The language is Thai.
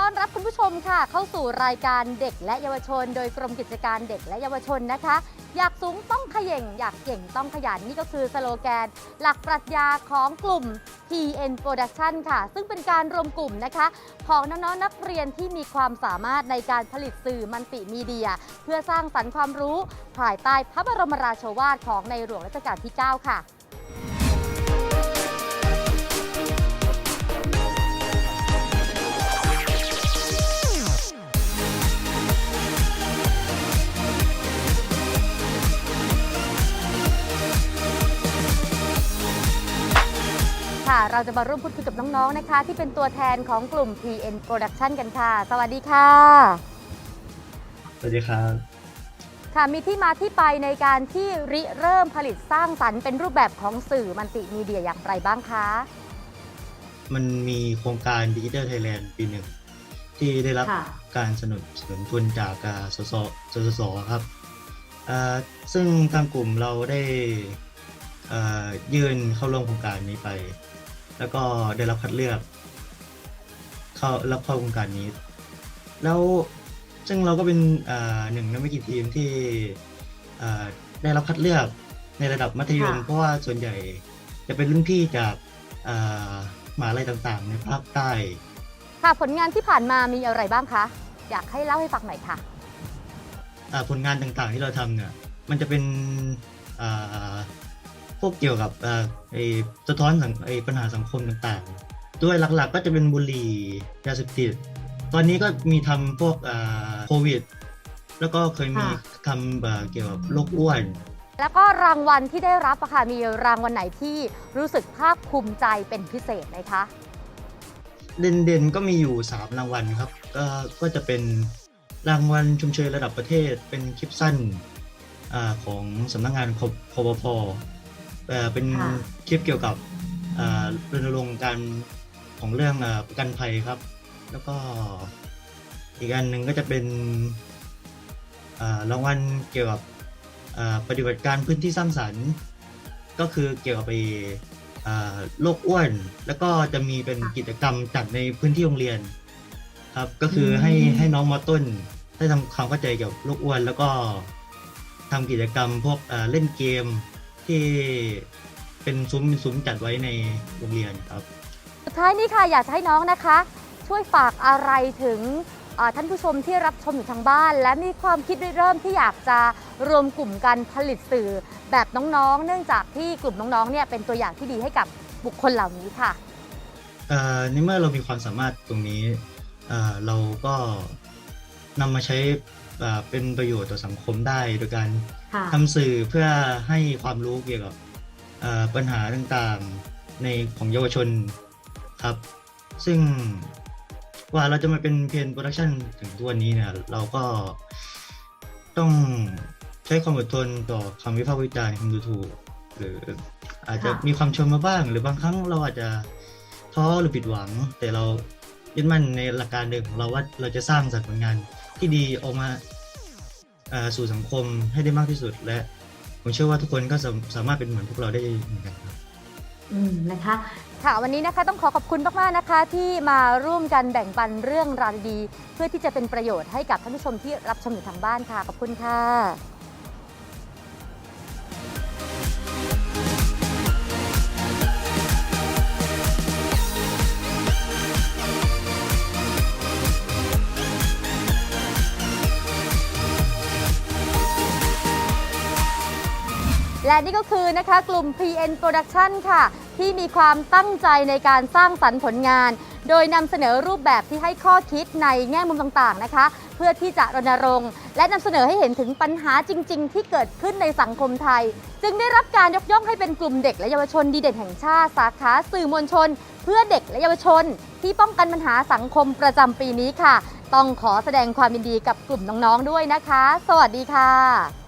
ต้อนรับคุณผู้ชมค่ะ เข้าสู่รายการเด็กและเยาวชน โดยกรมกิจการเด็กและเยาวชนนะคะ อยากสูงต้องขย่ง อยากเก่งต้องขยันนี่ก็คือสโลแกน หลักปรัชญาของกลุ่ม PN Production ค่ะ ซึ่งเป็นการรวมกลุ่มนะคะ ของน้องๆนักเรียนที่มีความสามารถในการผลิตสื่อมัลติมีเดีย เพื่อสร้างสรรค์ความรู้ภายใต้พระบรมราโชวาทของในหลวงรัชกาลที่ 9 ค่ะ เราจะมาร่วมพูดคุยกับน้องๆนะคะ ที่เป็นตัวแทนของกลุ่ม PN Production กันค่ะ สวัสดีค่ะ สวัสดีครับค่ะมีที่มาที่ไปในการที่ริเริ่มผลิตสร้างสรรค์เป็นรูปแบบของสื่อมัลติมีเดียอย่างไรบ้างคะ มันมีโครงการดิจิทัลไทยแลนด์ปีหนึ่ง ที่ได้รับค่ะ การสนับสนุนทุนจากอ่าสสสสสครับอ่าซึ่งทางกลุ่มเราได้อ่ายื่นเข้าร่วมโครงการนี้ไป แล้วก็ได้รับคัดเลือก เข้ารับเข้าโครงการนี้ แล้วซึ่งเราก็เป็นอ่าหนึ่งในไม่กี่ทีมที่อ่าได้รับคัดเลือกในระดับมัธยมค่ะเพราะว่าส่วนใหญ่จะเป็นรุ่นพี่จากอ่ามหาลัยต่างๆ ในภาคใต้ ค่ะผลงานที่ผ่านมามีอะไรบ้างคะ อยากให้เล่าให้ฟังหน่อยค่ะอ่าผลงานต่างๆที่เราทำเนี่ยมันจะเป็นอ่า พวกเกี่ยวกับอ่าไอ้สะท้อนสังไอ้ปัญหาสังคมต่างๆ ด้วยหลักๆก็จะเป็นบุหรี่ยาเสพติดตอนนี้ก็มีทำพวกอ่าโควิด แล้วก็เคยมีค่ะทำอ่าเกี่ยวกับโรคอ้วน แล้วก็รางวัลที่ได้รับอะค่ะมีรางวัลไหนที่รู้สึกภาคภูมิใจเป็นพิเศษไหมคะ เด่นๆก็มีอยู่ 3 รางวัลครับ ก็ก็จะเป็นรางวัลชมเชยระดับประเทศเป็นคลิปสั้นอาของสำนักงานคคบพ เอ่อเป็นค่ะ คลิปเกี่ยวกับอ่ารณรงค์การของเรื่องอาประกันภัยครับ แล้วก็อีกอันหนึ่งก็จะเป็นอ่ารางวัลเกี่ยวกับอ่าปฏิบัติการพื้นที่สร้างสรรค์ ก็คือเกี่ยวกับไปอ่าโรคอ้วน แล้วก็จะมีเป็นกิจกรรมจัดในพื้นที่โรงเรียน ครับก็คือให้อืม ให้น้องมอต้น ได้ทำความเข้าใจเกี่ยวกับโรคอ้วน แล้วก็ทำกิจกรรมพวกอ่าเล่นเกม ที่เป็นซุ้มเป็นซุ้มจัดไว้ในโรงเรียนครับ สุดท้ายนี้ค่ะอยากจะให้น้องนะคะ ช่วยฝากอะไรถึงเอ่อท่านผู้ชมที่รับชมอยู่ทางบ้าน และมีความคิดริเริ่มที่อยากจะรวมกลุ่มกันผลิตสื่อแบบน้องๆ เนื่องจากที่กลุ่มน้องๆเนี่ยเป็นตัวอย่างที่ดีให้กับบุคคลเหล่านี้ค่ะ เอ่อในเมื่อเรามีความสามารถตรงนี้เอ่อเราก็นำมาใช้อ่า เป็นประโยชน์ต่อสังคมได้โดยการค่ะทำสื่อเพื่อให้ความรู้เกี่ยวกับเอ่อปัญหาต่างๆในของเยาวชนครับ ซึ่งกว่าเราจะมาเป็นเพนโปรดักชันถึงตัวนนี้เนี่ยเราก็ต้องใช้ความอดทนต่อคำวิพากษ์วิจารณ์คำดูถูกหรืออาจจะค่ะมีความชมมาบ้าง หรือบางครั้งเราอาจจะท้อหรือผิดหวัง แต่เรายึดมั่นในหลักการเดิมของเราว่าเราจะสร้างสรรค์ผลงาน ที่ดีออกมาสู่สังคมให้ได้มากที่สุด และผมเชื่อว่าทุกคนก็สาสามารถเป็นเหมือนพวกเราได้เหมือนกันครับอืมนะคะค่ะวันนี้นะคะต้องขอขอบคุณมากๆนะคะ ที่มาร่วมกันแบ่งปันเรื่องราวดี เพื่อที่จะเป็นประโยชน์ให้กับท่านผู้ชมที่รับชมอยู่ทางบ้านค่ะ ขอบคุณค่ะ และนี่ก็คือนะคะกลุ่ม PN Production ค่ะ ที่มีความตั้งใจในการสร้างสรรค์ผลงาน โดยนำเสนอรูปแบบที่ให้ข้อคิดในแง่มุมต่างๆนะคะ เพื่อที่จะรณรงค์ และนำเสนอให้เห็นถึงปัญหาจริง ๆ ที่เกิดขึ้นในสังคมไทย จึงได้รับการยกย่องให้เป็นกลุ่มเด็กและเยาวชนดีเด่นแห่งชาติสาขาสื่อมวลชน เพื่อเด็กและเยาวชน ที่ป้องกันปัญหาสังคมประจำปีนี้ค่ะ ต้องขอแสดงความยินดีกับกลุ่มน้องๆด้วยนะคะ สวัสดีค่ะ